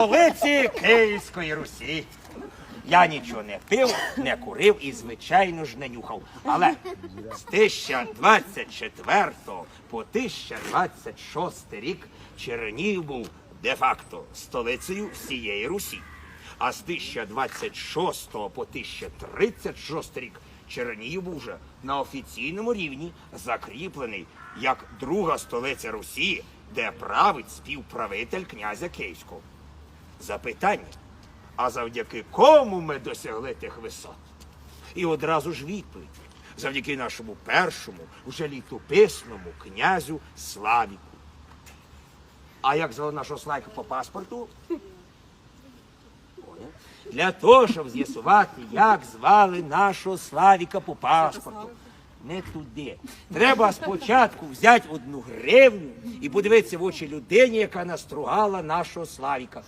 столиці Київської Русі. Я нічого не пив, не курив і, звичайно ж, не нюхав. Але з 1024 по 1026 рік Чернігів був де-факто столицею всієї Русі. А з 1026 по 1036 рік Чернігів був вже на офіційному рівні закріплений як друга столиця Русі, де править співправитель князя Київського. Запитання. А завдяки кому ми досягли тих висот? І одразу ж відповідь. Завдяки нашому першому, уже літописному князю Славіку. А як звали нашого Славіка по паспорту? Для того, щоб з'ясувати, як звали нашого Славіка по паспорту. Не туди. Треба спочатку взяти одну гривню і подивитися в очі людині, яка настругала нашого Славіка.